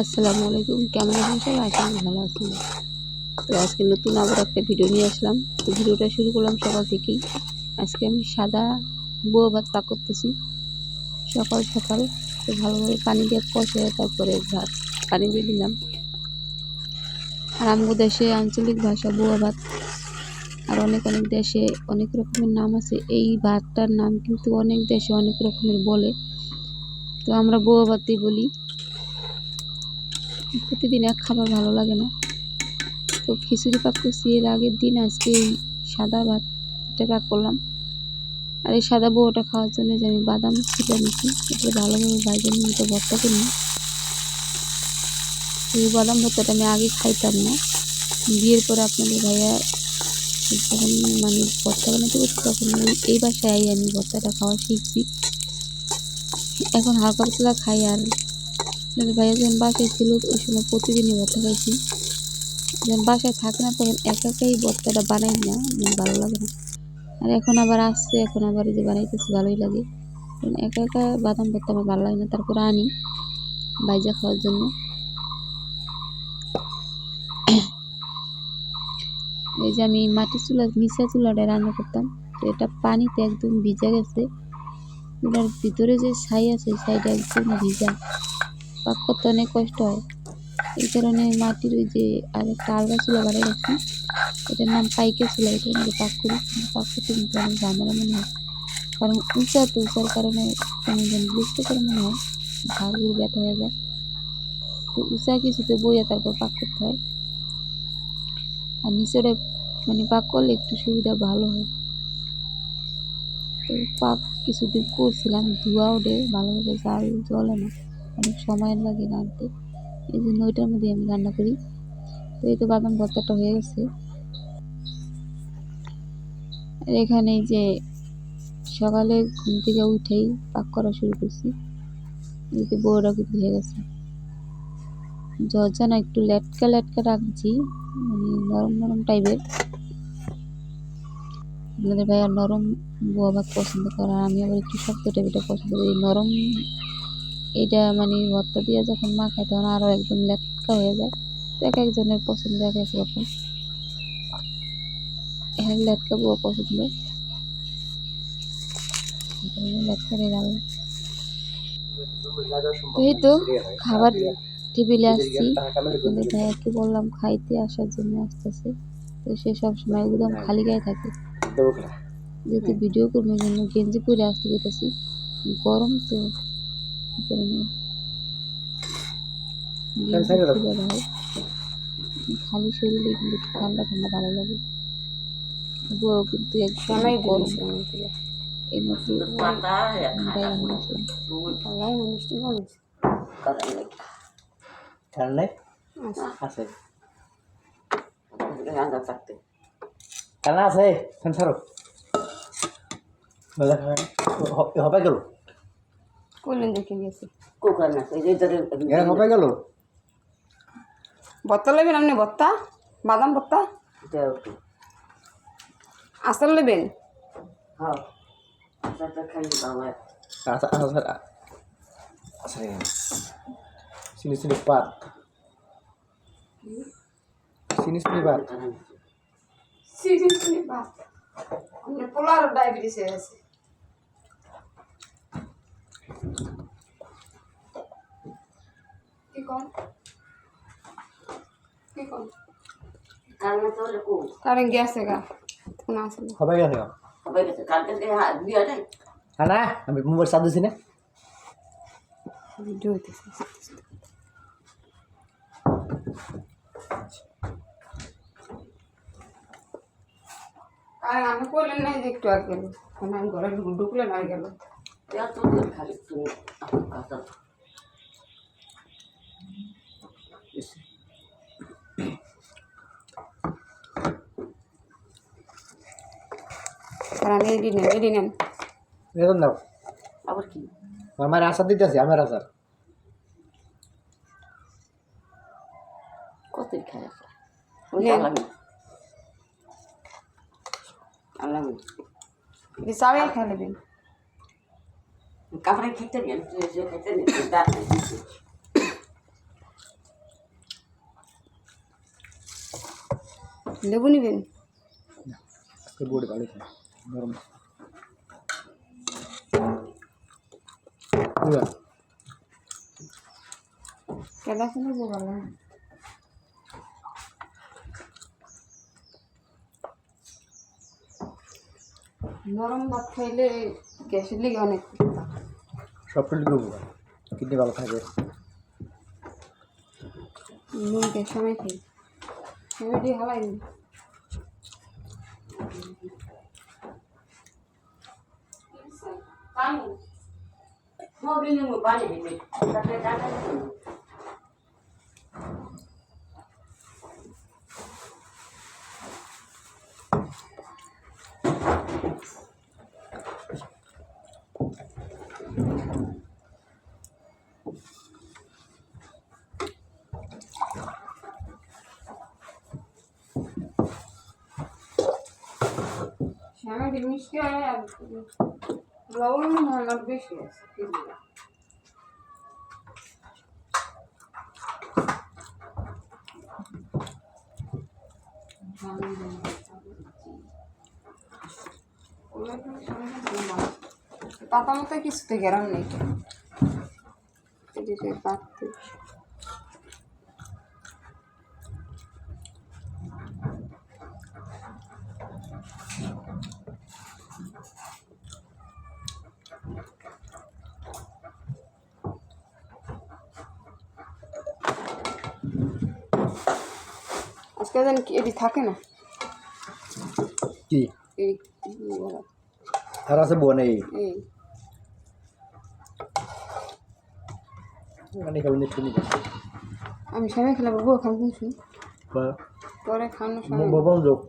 আসসালামু আলাইকুম। কেমন আছেন সবাই? করি ভালো আছেন। তো আজকে নতুন আবার একটা ভিডিও নিয়ে আসলাম। তো ভিডিওটা শুরু করলাম সকাল থেকেই। আজকে আমি সাদা বুয়া ভাত পাক করতেছি। সকাল সকাল। তো ভালোভাবে পানি দিয়ে কষে তারপরে ভাত। পানি দিয়ে দিলাম। আর আমগো দেশে আঞ্চলিক ভাষা বুয়া ভাত। আর অনেক অনেক দেশে অনেক রকমের নাম আছে। এই ভাতটার নাম কিন্তু অনেক দেশে অনেক রকমের বলে। তো আমরা বুয়া ভাতই বলি। প্রতিদিন এক খাবার ভালো লাগে না। তো খিচুড়ি পাক করছি, এর আগের দিন আজকে এই সাদা ভাতটা পাক করলাম। আর এই সাদা বউটা খাওয়ার জন্য যে আমি বাদাম ছিটা নিচ্ছি এটা ভালোভাবে ভাইজে নিয়ে তো ভর্তা করি এই বাদাম ভর্তাটা আমি আগে খাইতাম না। বিয়ের পরে আপনাদের ভাইয়া যখন মানে ভর্তা বানাতে করছি তখন এই বাসায় আমি ভর্তাটা খাওয়া শিখছি। এখন হালকা পাতলা খাই আর আপনাদের ভাইয়া যখন বাসায় ছিল ওই সময় প্রতিদিনই ভর্তা খাইছি। যখন বাসায় থাকে না, তখন একা একাই ভর্তাটা বানাই না ভালো লাগে না। আর এখন আবার আসছে, এখন আবার যে বানাইতেছি, ভালোই লাগে। কারণ একা একা বাদাম ভর্তা আমার ভালো লাগে না, তারপরে আনি বাইজা খাওয়ার জন্য। এই যে আমি মাটির চুলা নিচা চুলাটায় রান্না করতাম, তো এটা পানিতে একদম ভিজা গেছে। চুলার ভিতরে যে ছাই আছে ছাইটা একদম ভিজা। পাক করতে অনেক কষ্ট হয়। এই কারণে মাটির ওই যে আর একটা আলগা চুলা বাড়াই রাখছি। এটার নাম পাইকে চুলা এটা মধ্যে পাক করি। পাক করতে কিন্তু অনেক ঝামেলা মনে হয়। কারণ উঁচা তো উঁচার কারণে কেমন বুঝতে পারে মনে হয় ঘাড়গুলো ব্যথা হয়ে যায়। তো উঁচা কিছুতে বইয়া তারপর পাক করতে হয়। আর নিচেটা মানে পাক করলে একটু সুবিধা ভালো হয়। তো পাক কিছুদিন করছিলাম, ধোয়া ওঠে, ভালোভাবে জাল জ্বলে না। অনেক সময় লাগে রাঁধতে এই জন্য ওইটার মধ্যে আমি রান্না করি। তো এই তো বাদাম ভর্তাটা হয়ে গেছে। এখানে যে সকালে ঘুম থেকে উঠেই পাক করা শুরু করছি। এই যে বউরা কিন্তু হয়ে গেছে। জর্জা না একটু লেটকা লেটকা রাখছি মানে নরম নরম টাইপের। আপনাদের ভাইয়া নরম বউ আবার পছন্দ করে, আর আমি আবার একটু শক্ত টাইপের পছন্দ করি, নরম এটা মানে ভর্তা দিয়ে যখন মাখায় তখন আরও একদম লেটকা হয়ে যায়। তো এক একজনের পছন্দ এক এক রকম। এক লেটকা বোয়া পছন্দ। লেটকা তো এই তো খাবার টেবিলে আসছি। আপনাদের ভাইয়াকে বললাম খাইতে আসার জন্য আসতেছে। তো সে সবসময় একদম খালি গায়ে থাকে। যেহেতু ভিডিও করবার জন্য গেঞ্জি পরে আসতে পেরেছি গরম তো। খুলে শরীরে কিন্তু ঠান্ডা ঠান্ডা ভালো লাগে। বউ কিন্তু এই মাত্র ঠান্ডায় আছে। কানা হবে গেল। করলেন দেখে গেছে এরা হবে গেল? ভত্তা নেবেন আপনি ভত্তা বাদাম ভত্তা আসার নেবেন? আচ্ছা আচ্ছা আচ্ছা চিনি চিনি পাত। চিনি চিনি পাত। সিরিয়াসলি ভাত আপনি পোলার ডায়াবেটিস হয়ে গেছে কি কন কন কারণ গেছে গা। কোন আসলে হবে গেছে কানা আমি মোবাইল চাপ দিছি না। ভিডিও হইতেছে। আর আমি করলেন না যে একটু আগে। গেল আমি ঘরে ঢুকলেন আর গেল। আর আমি এডি নেন এডি নেন বেতন দাও আবার কি আমার আশা দিতেছে আমার আশা কত খায় আল্লাহ বিসাবে খেলে দিন কাপড়ে খেতে নেন খেতে নেন লেবু নিবেন আজকে বোর্ড ভালো কেদা কোনো বোকাল না নরম ভাত খাইলে গ্যাসের লিগে অনেক সব ফিল্ড করব কিডনি ভালো থাকে। নুন গ্যাস সময় খাই সময় দিয়ে হালাই দিন শ্যামা ডিম মিষ্টি হয় আর লবণ হয় না বেশি আছে কি বলব? পাতা মতো কিছুতে গেরাম নেই এদিকে পাততে। আজকে কি এটি থাকে না? কি? আর আছে বোন মানে একটু নিবে আমি সময় খেলাম বউ খাম শুনছি পরে খাওয়ানোর সময় বাবা যোগ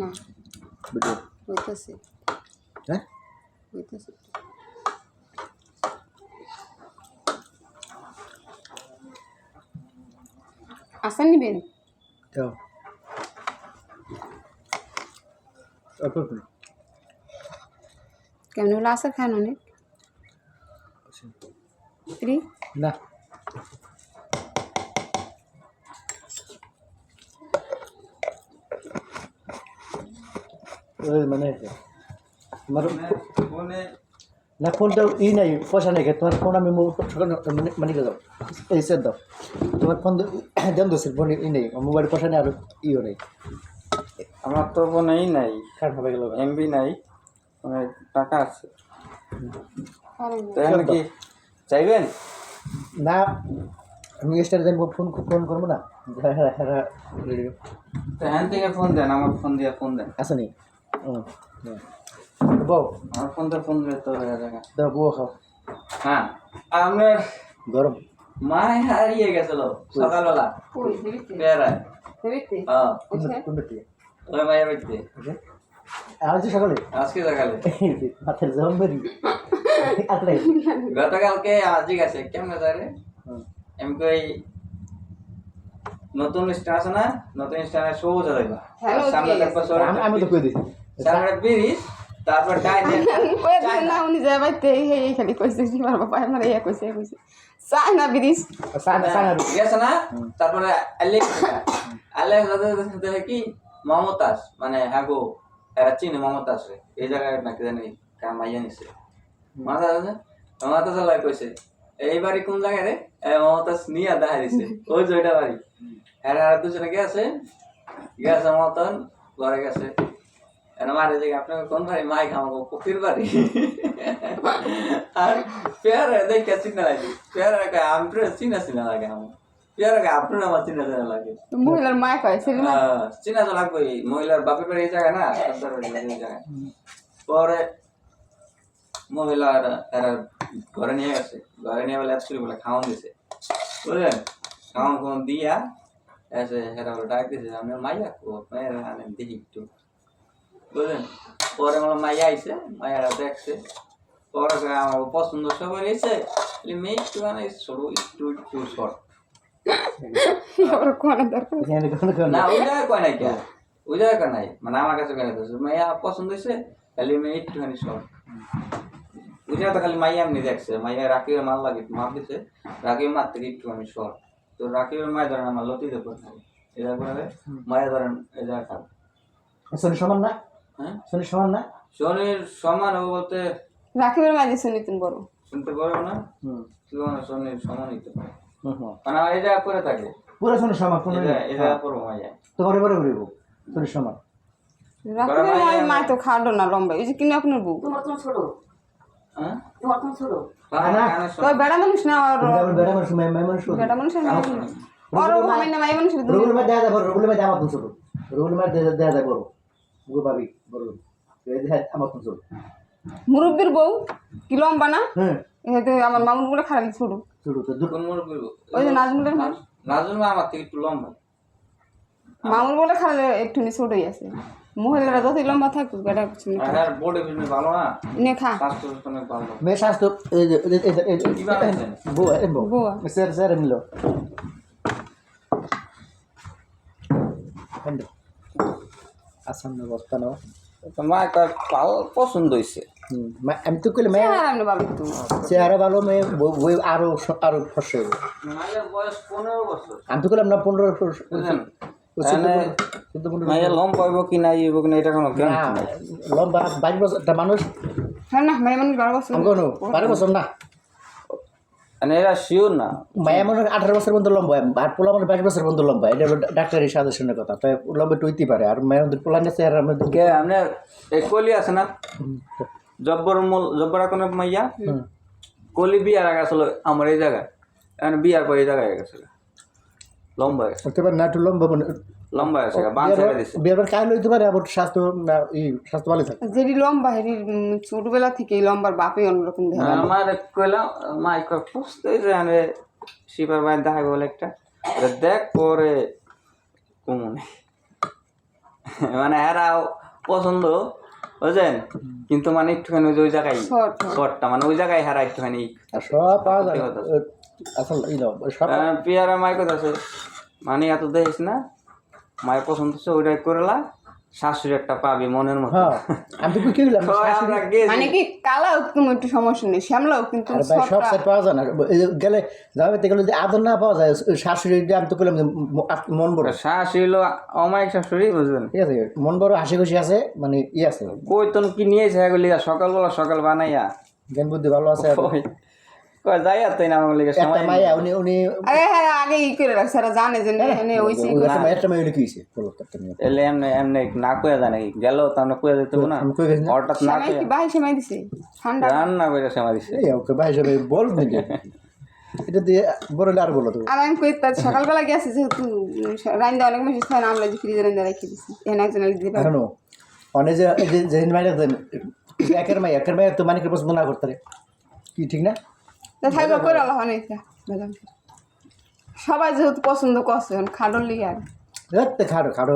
না। ভিডিও হইতেছে। হ্যাঁ? হইতেছে। আসান নিবেন? যাও অল্প একটু। কেমন হলো আসার খান অনেক? না। মানে তোমার না ফোনটা ই নাই পয়সা নেই তোমার ফোন আমি মানে মানে দাও এই সেট দাও। তোমার ফোন দেন দোষের ফোন ই নেই মোবাইল পয়সা নেই আর ইও নেই। আমার তো ফোনেই নাই কার হবে গেল? এমবি নাই মানে টাকা আছে। আরে তো এখন কি চাইবেন? না আমি স্টার দেন ফোন ফোন করব না। হ্যাঁ হ্যাঁ তো এখান থেকে ফোন দেন আমার ফোন দিয়ে ফোন দেন। আসেনি বউ। আমার ফোন দিয়ে ফোন দিলে তো হয়ে যাবে। দাও বউ খাও। হ্যাঁ আপনার গরম। মায় হারিয়ে গেছিল সকালবেলা। বেড়ায়। দেবিতে হ্যাঁ কোন ওই মায়ের বাড়িতে আজ সকালে আজকে সকালে মাথার জম্বরি আটলাই গতকালকে আজই গেছে। কেমন যায় আমি কই নতুন স্টার আছে না? নতুন স্টারে সোজা যাইবা সামনে দেখবা আমি আমি তো কই দিছি। সামনে ব্রিজ তারপর দিলেন না উনি যায় বাইতে এই খালি কইছে কি মার বাবা আমার ইয়া কইছে। কইছে চাই না বিরিশ সানা সানা গেছে না? তারপরে আলেক্স আলেক্স দেখে কি? মমতাজ মানে হ্যাগো এরা চিনে মমতাজ রে। এই জায়গায় নাকি জানি কামাইয়া নিছে। মাথা আছে? মমতাজ লাই কইছে এই বাড়ি কোন জায়গায় রে? এ মমতাজ নিয়ে দেখা দিছে। ওই ওইটা বাড়ি। এরা আর দুজনে গেছে গেছে মতন ঘরে গেছে। এরা মারে যে আপনাকে কোন বাড়ি মাইক আমাকে পুকুর বাড়ি। আর পেয়ারা দেখে চিনা লাগে। পেয়ারা আমরা চিনা চিনা লাগে আমার পেয়ারা আপনার আমার চিনা চিনা লাগে। মহিলার কয় ছেলে না আহ, চিনা তো লাগবে মহিলার বাপের বাড়ি এই না? সর্দার বাড়ি এই জায়গায়। পরে মহিলা এরা ঘরে নিয়ে গেছে। ঘরে নিয়ে বলে অ্যাকচুয়ালি বলে খাওয়ান দিছে। বুঝলেন? খাওয়ান খাওয়ান দিয়া এসে হেরা ডাক দিছে আমি মাইয়া মায়ের দেখি একটু। বুঝলেন? পরে আমার মাইয়া আইছে মাইয়ারা দেখছে। পরে আমার পছন্দ সবাই এসে মেয়ে একটু মানে সরু একটু একটু শর্ট কোন কোন কোন না ওই কয় নাই কে ওই কয় নাই? মানে আমার কাছে মাইয়া পছন্দ হয়েছে খালি মেয়ে একটুখানি শর্ট ওই জায়গা তো খালি মাইয়া এমনি দেখছে। মাইয়া রাকিবের মাল লাগে মাপ দিছে রাকিবের মার থেকে একটুখানি শর্ট তো রাকিবের মায়ের ধরেন আমার লতিতে পড়ে থাকে। এটা করে মায়ের ধরেন সমান না? হ্যাঁ? শনি সমান না? শনির সমান হবে বলতে রাখিবের মাঝে শুনি তুমি বড়। শুনতে পারো না? হুম। শনির সমান হইতে পারে হুম হুম। মানে এই জায়গা করে থাকে। পুরো শনি সমান জায়গা- এই জায়গা পড়ব মাইয়া তোমার এবারে ঘুরিব শনি সমান। রাখিবের মাঝে মা তো খাটো না লম্বা এই যে কিনে আপনার বউ। তোমার তোমার ছোট। হ্যাঁ? তোমার ছোট। তো বেড়া মানুষ না আর বেড়া মানুষ মেয়ে মানুষ। বেড়া মানুষ আর। না মাই মানুষ রুগুল মধ্যে দেয়া যাব রুগুল মধ্যে আমার তুমি ছোট রুগুল মধ্যে দেয়া গো ভাবি ছোট মুরব্বীর বউ? কি লম্বা না? হ্যাঁ। এতে আমার মামুন বলে খারাপ ছোট ছোট তো ওই যে নাজমুলের মা। নাজুন আমার থেকে একটু লম্বা। মামুর বলে খারাপ একটু ছোটই আছে মহিলারা যতই লম্বা থাকুক বেটা কিছু না আর হ্যাঁ বডি ভালো না? নে খা। স্বাস্থ্য অনেক ভালো। মেয়ে স্বাস্থ্য এই যে এই যে- এই যে- এই যে- কি বানাইছেন? বউ বউ। বউ। স্যার স্যার মিল। আসাম বস্তা নাও। তো মা একটা ভালো পছন্দ হয়েছে আমি তো কইলে মেয়ে চেহারা ভালো মেয়ে আরও আরও ফসে বয়স আমি তো কইলাম না পনেরো মানে লম্বা হইব কি নাই হইব কি না এটা কোনো নাই। লম্বা বাইশ বছর মানুষ? হ্যাঁ না মেয়ে মানুষ বারো বছর। বারো বছর না। মানে এরা শিওর না। মায়া মানুষ আঠারো বছর পর্যন্ত লম্বা আর পোলা মানুষ বাইশ বছর পর্যন্ত লম্বা এটা ডাক্তারের সাজেশনের কথা তাই লম্বা একটু হইতে পারে আর মধ্যে পোলা নিয়েছে আর আমাদের কে আপনার কলি আছে না? জব্বর মূল জব্বর কোনো মাইয়া? কলি বিয়ার আগে আসলে আমার এই জায়গায় এখন বিয়ার পর এই জায়গায় গেছে লম্বা হয়ে গেছে হতে পারে না একটু লম্বা মানে লম্বা হয়েছে বান ছেড়ে দিছে বিয়ের কাহিনী হইতে পারে আবার স্বাস্থ্য এই স্বাস্থ্য ভালো থাকে। যেটি লম্বা হেরি ছোটবেলা থেকে লম্বার বাপে অন্যরকম দেখা আমার কইলাম মাই কয় পুষতে শিপার বাইর দেখা বলে একটা। দেখ পরে কমনে। মানে এরাও পছন্দ বুঝছেন? কিন্তু মানে একটুখানি ওই যে ওই জায়গায় শর্ট শর্টটা মানে ওই জায়গায় হারা একটুখানি আর সব যায় কথা। আসল এই নাও সব মাই কথা আছে। মানে এত দেখিস না মায়ের পছন্দ হচ্ছে ওইটাই করলা শাশুড়ি একটা পাবি মনের মতো। হ্যাঁ আমি তো। মানে কি কালা হোক তুমি একটু সমস্যা নেই শ্যামলাও কিন্তু সব সাইড পাওয়া যায় না। গেলে যাবে গেলে যদি আদর না পাওয়া যায় শাশুড়ি দিয়ে আমি তো যে মন বড়। শাশুড়ি হলো অমায়িক শাশুড়ি বুঝবেন ঠিক আছে মন বড় হাসি খুশি আছে মানে ই আছে। কই তোন কি নিয়েছে এগুলি সকালবেলা সকাল বানাইয়া। জ্ঞান বুদ্ধি ভালো আছে। যাই আর তাই না আমার লিগে একটা মাইয়া উনি উনি আরে হ্যাঁ আগে ই করে রাখছে এরা জানে যে একটা মাইয়া উনি। এলে এমনি এমনি না গেল তো আমরা হঠাৎ না দিছে? ঠান্ডা। রান্না সময় দিছে। এই ওকে ভাই হিসাবে বল এটা দিয়ে বড় আর বলো তো। আর আমি সকালবেলা গেছে যেহেতু রাইন্দা অনেক মাসে ছয় না আমরা যে ফ্রিজে রাইন্দা রেখে দিছি। এখানে একজন দিতে পারে অনেক যে এই যে যেদিন মাইয়া দেন একের মাইয়া একের মাইয়া তো মানিকের পছন্দ না করতে রে। কি ঠিক না? থাকবে করে আল্লাহ অনেক সবাই যেহেতু পছন্দ করছে খাডোর লিগে আর। দেখতে খাড়ো খাড়ো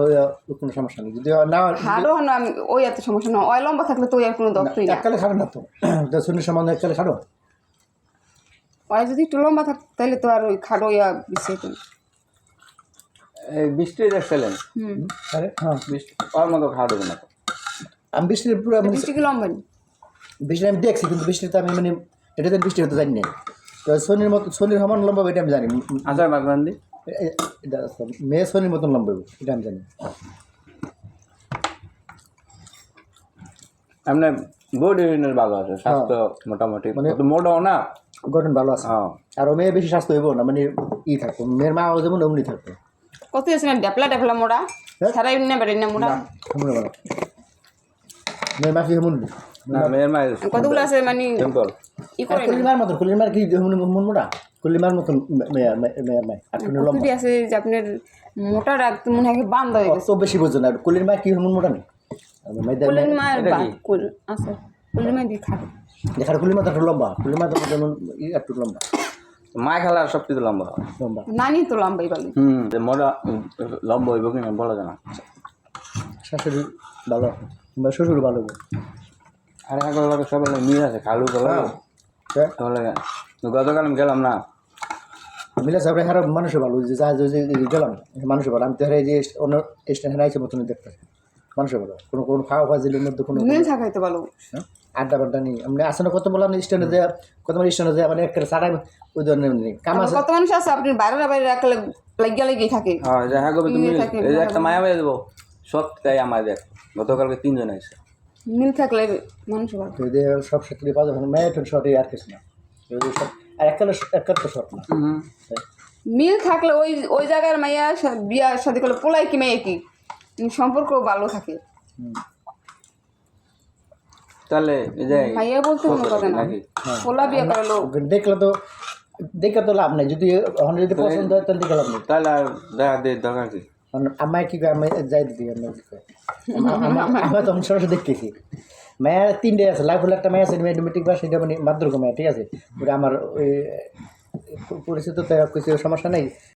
কোনো সমস্যা নেই। যদি না খাডো হন আমি ওই এত সমস্যা না ওই লম্বা থাকলে তো ওই আর কোনো দপ্তরই না। এককালে খাড়ো না তো। শূন্য সম্বন্ধে এককালে খাড়ো? ওই যদি একটু লম্বা থাকতো তাহলে তো আর ওই খাডো ইয়া বিষয় তো এই বৃষ্টি দেখছিলেন আরে হ্যাঁ। বৃষ্টি ওর মতো খাওয়া না আমি বৃষ্টির পুরো বৃষ্টি কি লম্বা নি? বৃষ্টি আমি দেখছি কিন্তু বৃষ্টিতে আমি মানে এটা তো বৃষ্টি হতে জানি না তো শনির মতো শনির সমান লম্বা এটা আমি জানি। আচ্ছা বাগবান্দি এটা মেয়ে শনির মতন লম্বা এটা আমি জানি। এমনি বডি ভালো আছে স্বাস্থ্য মোটামুটি। মানে- মোটাও না। গঠন ভালো আছে। হ্যাঁ। আর ও মেয়ে বেশি স্বাস্থ্য হইব না মানে ই থাকতো মেয়ের মা যেমন অমনি থাকতো কত আছে না ডেপলা ডেপলা মোড়া সারাই না বেড়ে না মোড়া মেয়ের মা কি এমন না মেয়ের মায়ের কতগুলো আছে মানে সিম্পল। কুলিমার মতন কুলিমার কি মন মোটা কুলিমার মতন মেয়ের আছে যে আপনার মোটা রাখতে মনে হয় বান্ধ হয়ে গেছে? বেশি বোঝো না। কুলির মা কি এমন মোটা নেই কুলের কি? কুল আছে। কুলের মায়ের দিয়ে খাবে দেখার কুলির মা একটু লম্বা। কুলির মা তো যেমন একটু লম্বা। মা খেলা সব কিছু লম্বা। লম্বা। নানি তো লম্বাই বলে। হুম মোটা লম্বা হইব কিনা বলা যায় না। শাশুড়ি ভালো। বা শ্বশুর ভালো আরে এখন লাগে সব মিল আছে খালু গলা হ্যাঁ। গতকাল আমি গেলাম না। মিলে সাপড়ে হারা মানুষ ভালো যে যা যে যে গেলাম মানুষ ভালো। আমি তো যে অন্য স্টেশন মতন দেখতে। মানুষ ভালো। কোনো কোনো খাওয়া খাওয়া জিলের মধ্যে কোনো মিল থাকাইতে বলো হ্যাঁ? আড্ডা বাড্ডা নেই। আমি আসলে কত বললাম স্ট্যান্ডে দেয়া কত মানে স্ট্যান্ডে দেয়া মানে একটা সারাই ওই ধরনের নেই। কাম আছে কত মানুষ আছে আপনি বাইরে বাইরে রাখলে লাগিয়া লেগেই থাকে। হ্যাঁ করবে তুমি একটা মায়া হয়ে দেবো। সব তাই আমাদের গতকালকে তিনজন আসছে মিল থাকলে মানুষ ভালো। এদের সব ক্ষেত্রে পাওয়া যাবে মেয়েটন শর্টে আর কিছু না। এদের সব আর একটা একটা তো শর্ট না। মিল থাকলে ওই ওই জায়গার মাইয়া সা- বিয়া শাদি করলে পোলাই কি মেয়ে কি? সম্পর্ক ভালো থাকে। তাহলে এই যে মাইয়া বলতে কোনো কথা না। পোলা বিয়া করালো। দেখলে তো দেখে তো লাভ নাই। যদি যদি পছন্দ হয় তাহলে দেখে লাভ নেই। তাহলে আর দেখা দিয়ে দরকার কি? আমায় কি আমি যাই দিদি আমি কি কয় আমরা তখন সরাসরি দেখতেছি। মায়ের তিনটে আছে লাইফ একটা মেয়ে আছে মেয়ে পাস সেটা মানে মাদ্রগ মেয়ে ঠিক আছে? ওটা আমার ওই পরিচিত তো কিছু সমস্যা নেই।